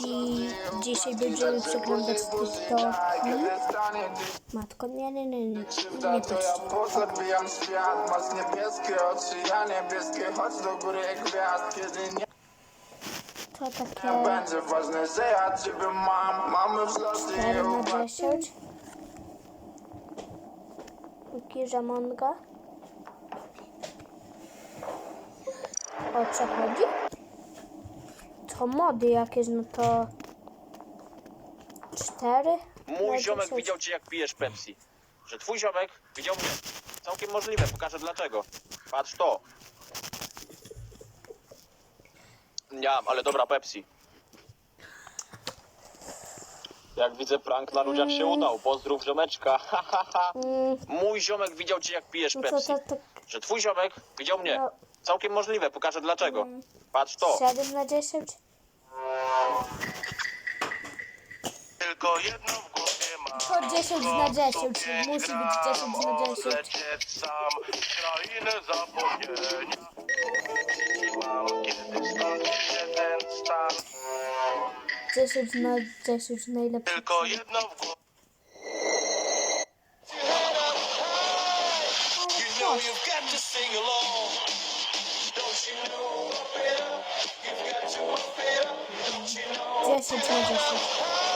jeśli dzisiaj będziemy przeglądać TikToki. Matko, nie, nie, nie, nie, nie pozabijam świat, masz niebieskie oczy, ja niebieskie, chodź do góry gwiazd Kiedy nie To takie będzie ważne, że ja ciebie mam Mamy wzlosy 4 i 10. Kira Monga. O co chodzi? To mody jakieś, no to 4. Mój ziomek widział cię jak pijesz Pepsi. Że twój ziomek widział mnie. Całkiem możliwe, pokażę dlaczego. Patrz to. Ja, ale dobra Pepsi. Jak widzę prank na ludziach się udał. Pozdrów ziomeczka. Ha, ha, ha. Mm, Mój ziomek widział cię jak pijesz no to, Pepsi. Że twój ziomek widział mnie. No. Całkiem możliwe, pokażę dlaczego. Patrz to. 7 na 10. Tylko jedno w głowie mam. To 10 na 10, musi być 10 na 10. Odlecieć sam w krainę zapomnienia. Mam kiedy się ten stan. 10 na 10 najlepszy. Tylko jedno w głowie. You know you've got to sing along. Don't you know? Up it up. You've got to up it up. Don't you know? 10 na 10.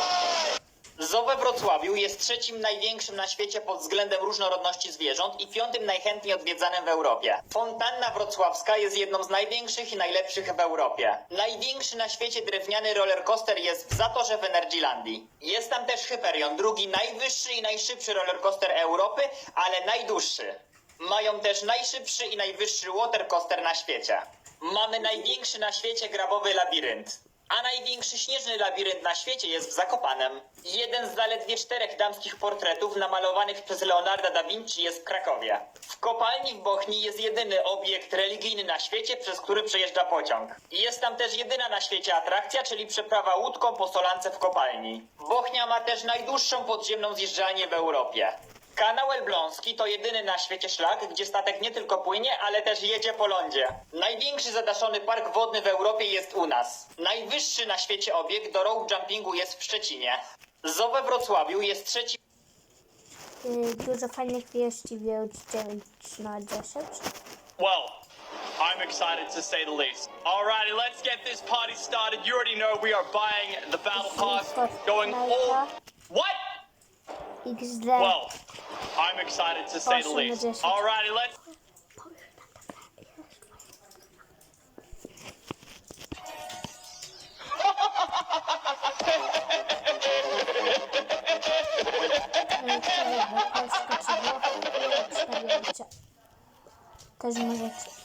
Zoo we Wrocławiu jest trzecim największym na świecie pod względem różnorodności zwierząt i piątym najchętniej odwiedzanym w Europie. Fontanna wrocławska jest jedną z największych i najlepszych w Europie. Największy na świecie drewniany rollercoaster jest w Zatorze w Energylandii. Jest tam też Hyperion, drugi najwyższy i najszybszy rollercoaster Europy, ale najdłuższy. Mają też najszybszy i najwyższy watercoaster na świecie. Mamy największy na świecie grabowy labirynt. A największy śnieżny labirynt na świecie jest w Zakopanem. Jeden z zaledwie czterech damskich portretów namalowanych przez Leonarda da Vinci jest w Krakowie. W kopalni w Bochni jest jedyny obiekt religijny na świecie, przez który przejeżdża pociąg. Jest tam też jedyna na świecie atrakcja, czyli przeprawa łódką po solance w kopalni. Bochnia ma też najdłuższą podziemną zjeżdżalnię w Europie. Kanał Elbląski to jedyny na świecie szlak, gdzie statek nie tylko płynie, ale też jedzie po lądzie. Największy zadaszony park wodny w Europie jest u nas. Najwyższy na świecie obiekt do rope jumpingu jest w Szczecinie. Zoo we Wrocławiu jest trzeci Y, Dużo fajnych wieści, więc 9 na 10. Well, I'm excited to say the least. Alrighty, let's get this party started. You already know we are buying the battle pass, going all. What? XD. Well, I'm excited to say the least. addition. Alrighty, let's. Też możecie.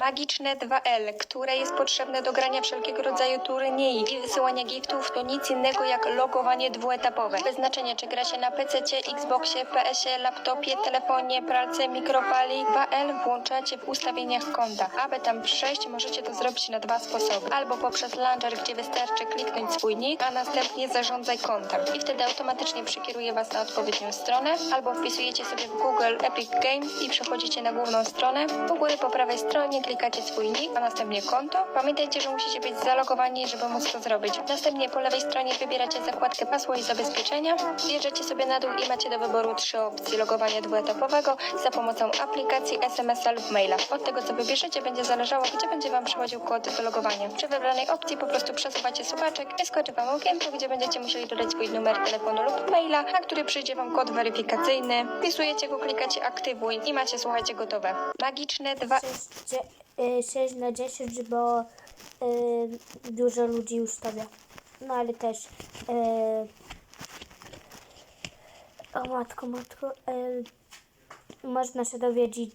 Magiczne 2L, które jest potrzebne do grania wszelkiego rodzaju turniejów i wysyłania giftów, to nic innego jak logowanie dwuetapowe. Bez znaczenia, czy gra się na PC, Xboxie, PS-ie, laptopie, telefonie, pralce, mikrofali. 2L włączacie w ustawieniach konta. Aby tam przejść, możecie to zrobić na dwa sposoby. Albo poprzez launcher, gdzie wystarczy kliknąć swój nick, a następnie zarządzaj kontem. I wtedy automatycznie przekieruje Was na odpowiednią stronę. Albo wpisujecie sobie w Google Epic Games i przechodzicie na główną stronę. U góry po prawej stronie klikacie swój nick, a następnie konto. Pamiętajcie, że musicie być zalogowani, żeby móc to zrobić. Następnie po lewej stronie wybieracie zakładkę hasło i zabezpieczenia. Bierzecie sobie na dół i macie do wyboru trzy opcje logowania dwuetapowego za pomocą aplikacji SMS-a lub maila. Od tego, co wybierzecie, będzie zależało, gdzie będzie Wam przychodził kod do logowania. Przy wybranej opcji po prostu przesuwacie suwaczek i skoczy Wam okienko, gdzie będziecie musieli dodać swój numer telefonu lub maila, na który przyjdzie Wam kod weryfikacyjny. Wpisujecie go, klikacie aktywuj i macie, słuchajcie, gotowe. Magiczne dwa 6, 6 na 10, bo y, dużo ludzi ustawia. No ale też. Y, o matko, matko. Y, można się dowiedzieć,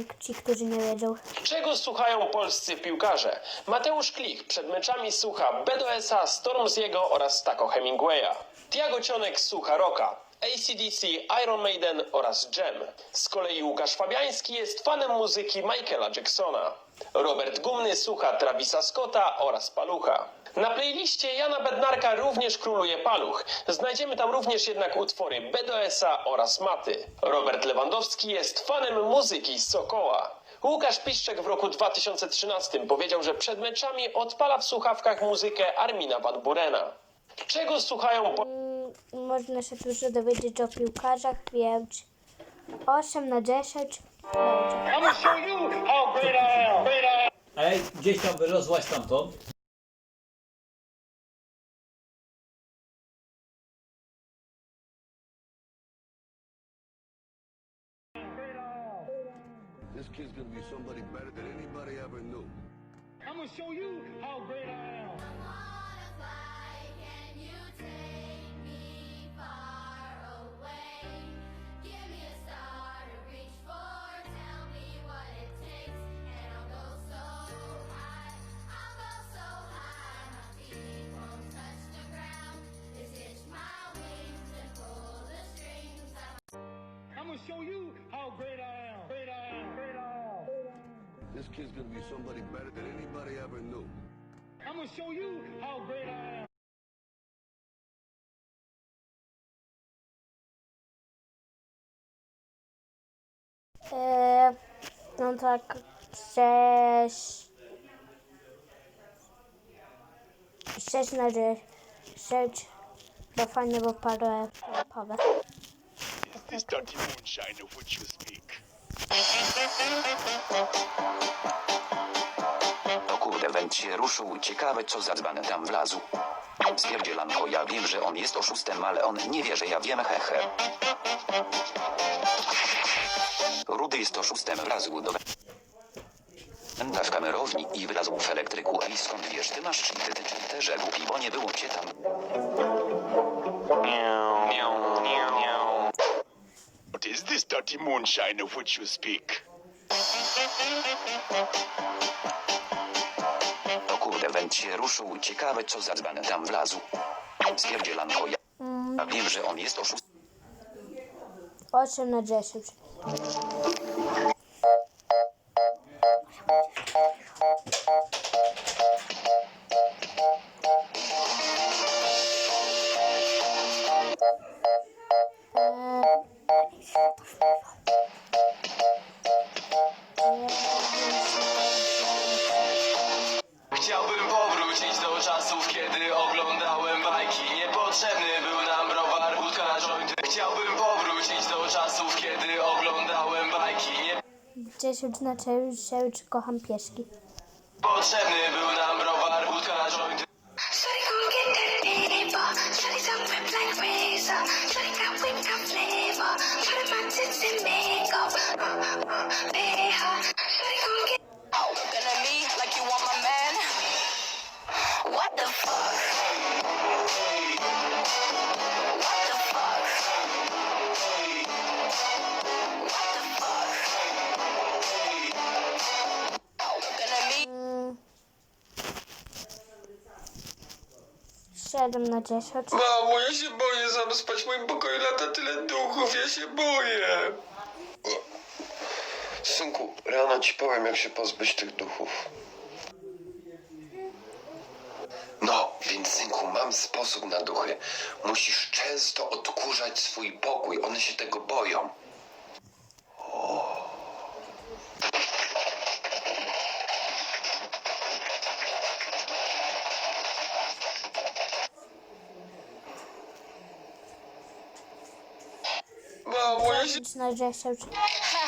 y, ci, którzy nie wiedzą. Czego słuchają polscy piłkarze? Mateusz Klich przed meczami słucha BDS-a, Stormziego oraz Taco Hemingwaya. Tiago Cionek słucha rocka. ACDC, Iron Maiden oraz Jam. Z kolei Łukasz Fabiański jest fanem muzyki Michaela Jacksona. Robert Gumny słucha Travisa Scotta oraz Palucha. Na playliście Jana Bednarka również króluje paluch. Znajdziemy tam również jednak utwory BDS-a oraz Maty. Robert Lewandowski jest fanem muzyki Sokoła. Łukasz Piszczek w roku 2013 powiedział, że przed meczami odpala w słuchawkach muzykę Armina Van Burena. Czego słuchają po... Można się dużo dowiedzieć o piłkarzach, więc 8 na 10 będzie. Ej, gdzieś tam wyrosłaś stamtąd. This kid's gonna be somebody better than anybody ever knew. This kid's gonna be somebody better than anybody ever knew. E, no tak, 6 6 na 10 to fajnie, bo parę rapowe. This dirty moonshine of which you speak. No kurde, węd się ruszył, ciekawe co za dzban tam wlazł. Spierdzielanko, ja wiem, że on jest oszustem, ale on nie wie, że ja wiem, hehe. Rudy jest oszustem, wlazł do węda w kamerowni i wlazł w elektryku. Ej, skąd wiesz, ty masz cheaty, ty cheaterze głupi, bo nie było cię tam. Dirty moonshine of which you speak? No kurde, węd się ruszył, ciekawe co za dzban tam wlazł. Spierdzielanko, ja, ja wiem, że on jest oszustem. 8 na 10. 10 znaczy, że już kocham pieski. Niepotrzebny był nam 7 na 10. Mamo, ja się boję sam spać w moim pokoju, lata tyle duchów, ja się boję. Synku, rano ci powiem, jak się pozbyć tych duchów. No, więc synku, mam sposób na duchy. Musisz często odkurzać swój pokój, one się tego boją. Ha.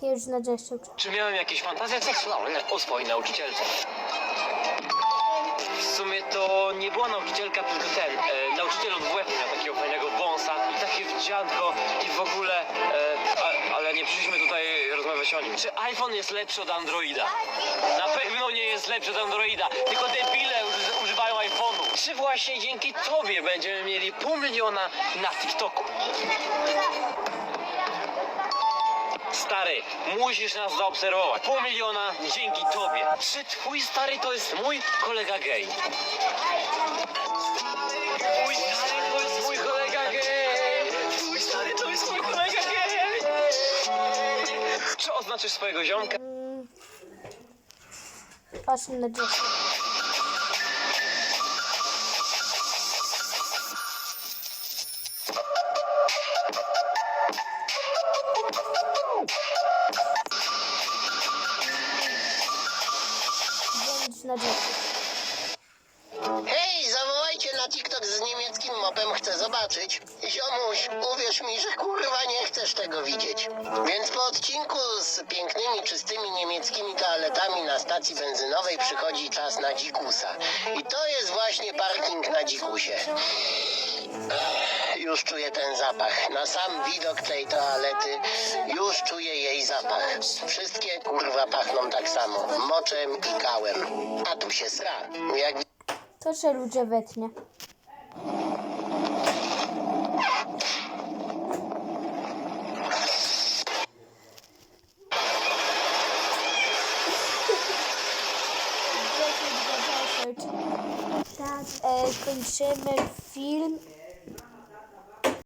5 na 10. Czy miałem jakieś fantazje seksualne o swojej nauczycielce? Była nauczycielka, tylko ten, e, nauczyciel od WF miał takiego fajnego wąsa i takie wdzianko i w ogóle, e, a, ale nie przyszliśmy tutaj rozmawiać o nim. Czy iPhone jest lepszy od Androida? Na pewno nie jest lepszy od Androida, tylko debile uży- używają iPhone'u. Czy właśnie dzięki tobie będziemy mieli pół miliona na TikToku? stary, musisz nas zaobserwować. Pół miliona dzięki tobie. Czy twój stary to jest mój kolega gej? Mój stary to jest mój kolega gej! Mój stary to jest mój kolega gej! Czy oznaczysz swojego ziomka? Patrz na dziecko. Na dziesięć. Hej, zawołajcie na TikTok z niemieckim mopem, chcę zobaczyć. Ziomuś, uwierz mi, że kurwa nie chcesz tego widzieć. Więc po odcinku z pięknymi, czystymi niemieckimi toaletami na stacji benzynowej przychodzi czas na dzikusa. I to jest właśnie parking na dzikusie. Już czuję ten zapach. Na sam widok tej toalety już czuję jej zapach. Wszystkie kurwa pachną tak samo. Moczem i kałem. A tu się sra. Jak To się ludzie wetnie. Tak, e, kończymy film.